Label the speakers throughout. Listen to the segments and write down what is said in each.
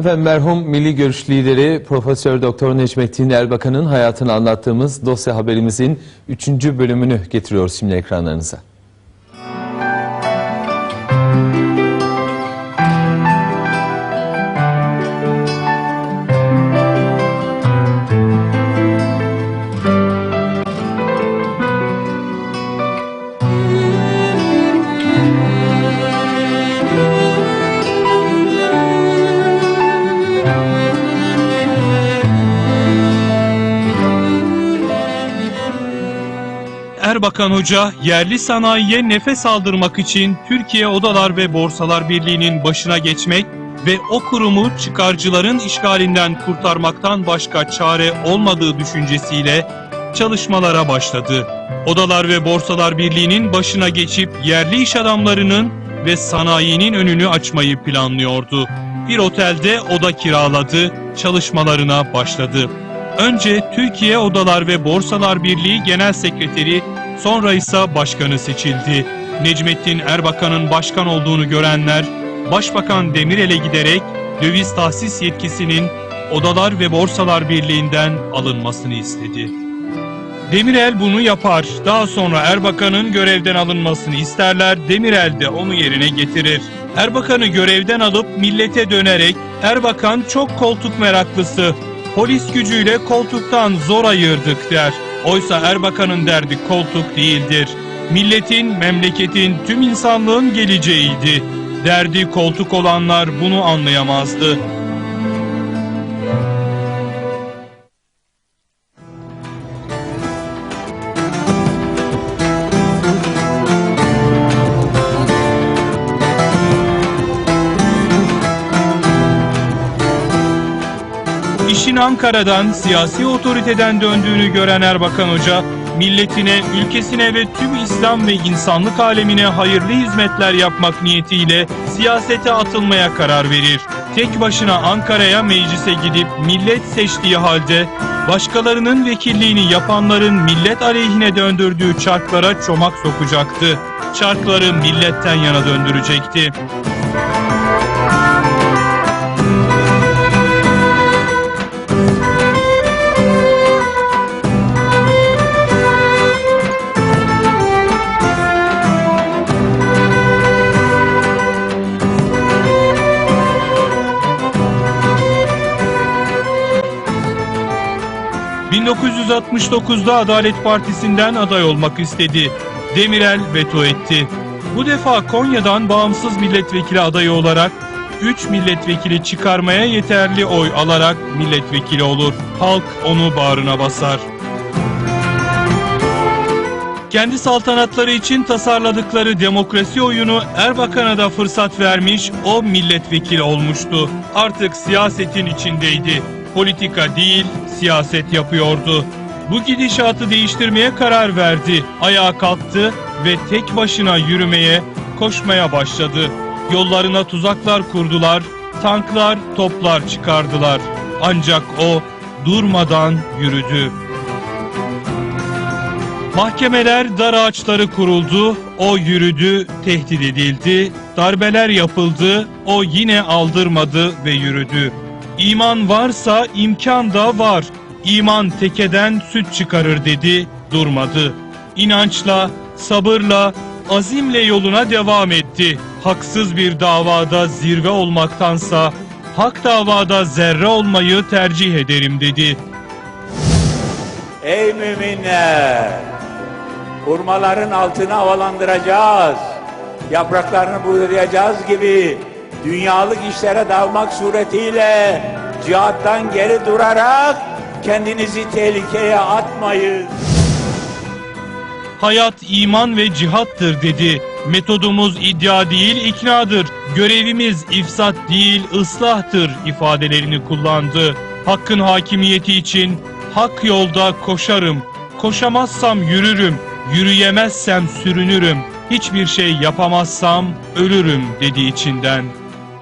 Speaker 1: Efendim merhum Milli Görüş lideri Profesör Doktor Necmettin Erbakan'ın hayatını anlattığımız dosya haberimizin 3. bölümünü getiriyoruz şimdi ekranlarınıza.
Speaker 2: Erbakan Hoca yerli sanayiye nefes aldırmak için Türkiye Odalar ve Borsalar Birliği'nin başına geçmek ve o kurumu çıkarcıların işgalinden kurtarmaktan başka çare olmadığı düşüncesiyle çalışmalara başladı. Odalar ve Borsalar Birliği'nin başına geçip yerli iş adamlarının ve sanayinin önünü açmayı planlıyordu. Bir otelde oda kiraladı, çalışmalarına başladı. Önce Türkiye Odalar ve Borsalar Birliği Genel Sekreteri, sonra ise başkanı seçildi. Necmettin Erbakan'ın başkan olduğunu görenler, Başbakan Demirel'e giderek döviz tahsis yetkisinin Odalar ve Borsalar Birliği'nden alınmasını istedi. Demirel bunu yapar. Daha sonra Erbakan'ın görevden alınmasını isterler. Demirel de onu yerine getirir. Erbakan'ı görevden alıp millete dönerek Erbakan çok koltuk meraklısı. Polis gücüyle koltuktan zor ayırdık der. Oysa Erbakan'ın derdi koltuk değildir. Milletin, memleketin, tüm insanlığın geleceğiydi. Derdi koltuk olanlar bunu anlayamazdı. İşin Ankara'dan, siyasi otoriteden döndüğünü gören Erbakan Hoca, milletine, ülkesine ve tüm İslam ve insanlık alemine hayırlı hizmetler yapmak niyetiyle siyasete atılmaya karar verir. Tek başına Ankara'ya meclise gidip millet seçtiği halde başkalarının vekilliğini yapanların millet aleyhine döndürdüğü çarklara çomak sokacaktı. Çarkları milletten yana döndürecekti. ...1969'da Adalet Partisi'nden aday olmak istedi. Demirel veto etti. Bu defa Konya'dan bağımsız milletvekili adayı olarak 3 milletvekili çıkarmaya yeterli oy alarak milletvekili olur. Halk onu bağrına basar. Kendi saltanatları için tasarladıkları demokrasi oyunu Erbakan'a da fırsat vermiş, o milletvekili olmuştu. Artık siyasetin içindeydi. Politika değil, siyaset yapıyordu. Bu gidişatı değiştirmeye karar verdi. Ayağa kalktı ve tek başına yürümeye, koşmaya başladı. Yollarına tuzaklar kurdular, tanklar, toplar çıkardılar. Ancak o durmadan yürüdü. Mahkemeler dar ağaçları kuruldu, o yürüdü, tehdit edildi, darbeler yapıldı, o yine aldırmadı ve yürüdü. İman varsa imkan da var. İman tekeden süt çıkarır dedi, durmadı. İnançla, sabırla, azimle yoluna devam etti. Haksız bir davada zirve olmaktansa hak davada zerre olmayı tercih ederim dedi.
Speaker 3: Ey müminler! Hurmaların altını havalandıracağız. Yapraklarını buğulayacağız gibi dünyalık işlere dalmak suretiyle cihattan geri durarak kendinizi tehlikeye atmayın.
Speaker 2: Hayat iman ve cihattır dedi. Metodumuz iddia değil iknadır. Görevimiz ifsat değil ıslahtır ifadelerini kullandı. Hakkın hakimiyeti için hak yolda koşarım. Koşamazsam yürürüm. Yürüyemezsem sürünürüm. Hiçbir şey yapamazsam ölürüm dedi içinden.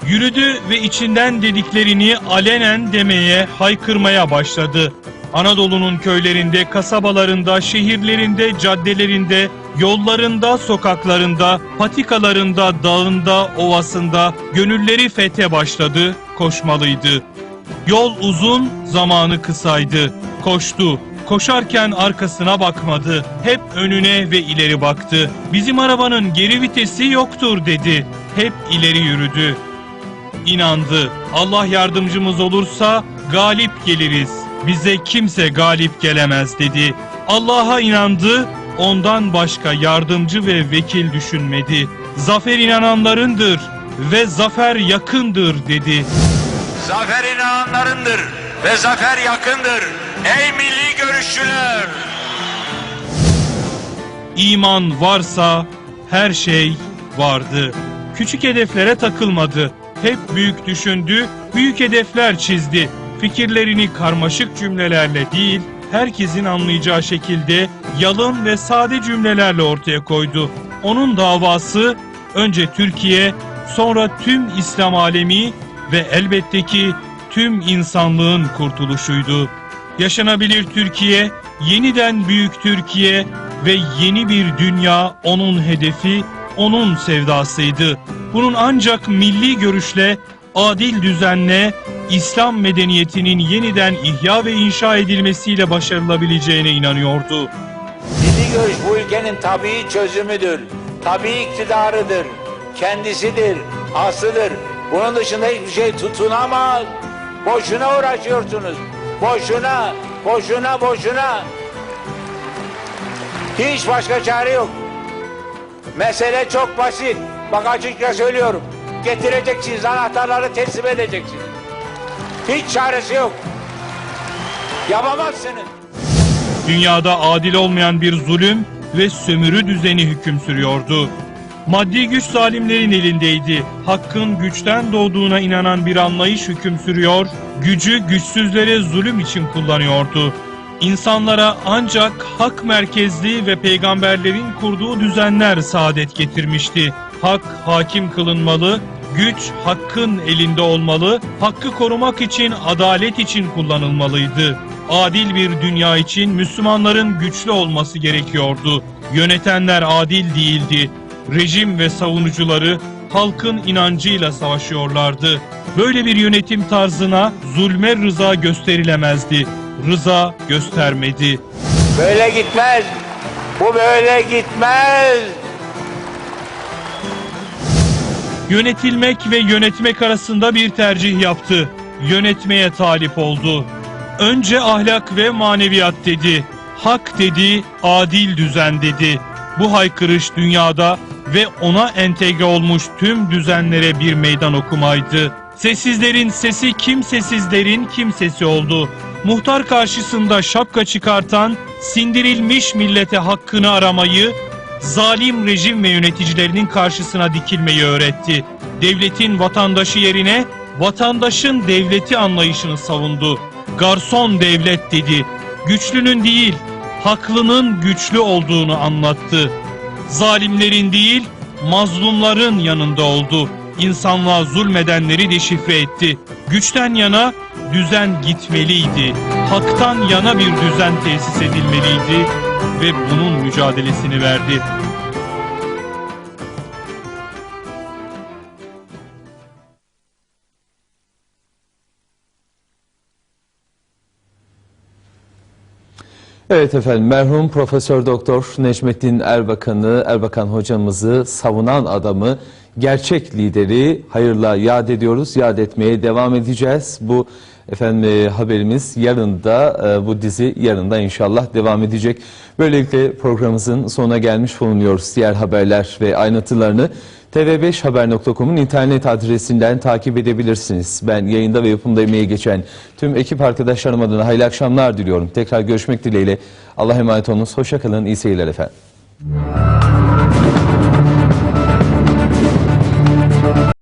Speaker 2: Yürüdü ve içinden dediklerini alenen demeye, haykırmaya başladı. Anadolu'nun köylerinde, kasabalarında, şehirlerinde, caddelerinde, yollarında, sokaklarında, patikalarında, dağında, ovasında gönülleri fethe başladı, koşmalıydı. Yol uzun, zamanı kısaydı. Koştu. Koşarken arkasına bakmadı. Hep önüne ve ileri baktı. Bizim arabanın geri vitesi yoktur dedi. Hep ileri yürüdü. İnandı. Allah yardımcımız olursa galip geliriz. Bize kimse galip gelemez dedi. Allah'a inandı. Ondan başka yardımcı ve vekil düşünmedi. Zafer inananlarındır ve zafer yakındır dedi.
Speaker 3: Zafer inananlarındır ve zafer yakındır. Ey milli görüşçüler!
Speaker 2: İman varsa her şey vardı. Küçük hedeflere takılmadı. Hep büyük düşündü, büyük hedefler çizdi. Fikirlerini karmaşık cümlelerle değil, herkesin anlayacağı şekilde yalın ve sade cümlelerle ortaya koydu. Onun davası önce Türkiye, sonra tüm İslam alemi ve elbette ki tüm insanlığın kurtuluşuydu. Yaşanabilir Türkiye, yeniden büyük Türkiye ve yeni bir dünya onun hedefi, onun sevdasıydı. Bunun ancak milli görüşle, adil düzenle, İslam medeniyetinin yeniden ihya ve inşa edilmesiyle başarılabileceğine inanıyordu.
Speaker 3: Milli görüş bu ülkenin tabii çözümüdür. Tabii iktidarıdır. Kendisidir, aslıdır. Bunun dışında hiçbir şey tutunamaz. Boşuna uğraşıyorsunuz. Boşuna, boşuna, boşuna. Hiç başka çare yok. Mesele çok basit. Bak açıkça söylüyorum. Getireceksiniz, anahtarları teslim edeceksiniz. Hiç çaresi yok. Yapamazsınız.
Speaker 2: Dünyada adil olmayan bir zulüm ve sömürü düzeni hüküm sürüyordu. Maddi güç zalimlerin elindeydi. Hakkın güçten doğduğuna inanan bir anlayış hüküm sürüyor, gücü güçsüzlere zulüm için kullanıyordu. İnsanlara ancak hak merkezli ve peygamberlerin kurduğu düzenler saadet getirmişti. Hak hakim kılınmalı, güç hakkın elinde olmalı, hakkı korumak için adalet için kullanılmalıydı. Adil bir dünya için Müslümanların güçlü olması gerekiyordu. Yönetenler adil değildi. Rejim ve savunucuları halkın inancıyla savaşıyorlardı. Böyle bir yönetim tarzına zulme rıza gösterilemezdi. Rıza göstermedi.
Speaker 3: Böyle gitmez. Bu böyle gitmez.
Speaker 2: Yönetilmek ve yönetmek arasında bir tercih yaptı. Yönetmeye talip oldu. Önce ahlak ve maneviyat dedi. Hak dedi, adil düzen dedi. Bu haykırış dünyada ve ona entegre olmuş tüm düzenlere bir meydan okumaydı. Sessizlerin sesi kimsesizlerin kimsesi oldu. Muhtar karşısında şapka çıkartan, sindirilmiş millete hakkını aramayı, zalim rejim ve yöneticilerinin karşısına dikilmeyi öğretti. Devletin vatandaşı yerine vatandaşın devleti anlayışını savundu. Garson devlet dedi. Güçlünün değil, haklının güçlü olduğunu anlattı. Zalimlerin değil, mazlumların yanında oldu. İnsanlığa zulmedenleri deşifre etti. Güçten yana düzen gitmeliydi. Haktan yana bir düzen tesis edilmeliydi ve bunun mücadelesini verdi.
Speaker 1: Evet efendim merhum Profesör Doktor Necmettin Erbakan'ı, Erbakan hocamızı savunan adamı, gerçek lideri hayırla yad ediyoruz. Yad etmeye devam edeceğiz. Bu efendim e, haberimiz yarın da e, bu dizi yarın da inşallah devam edecek. Böylelikle programımızın sonuna gelmiş bulunuyoruz. Diğer haberler ve ayrıntılarını tv5haber.com'un internet adresinden takip edebilirsiniz. Ben yayında ve yapımda emeği geçen tüm ekip arkadaşlarım adına hayırlı akşamlar diliyorum. Tekrar görüşmek dileğiyle. Allah'a emanet olunuz. Hoşçakalın. İyi seyirler efendim.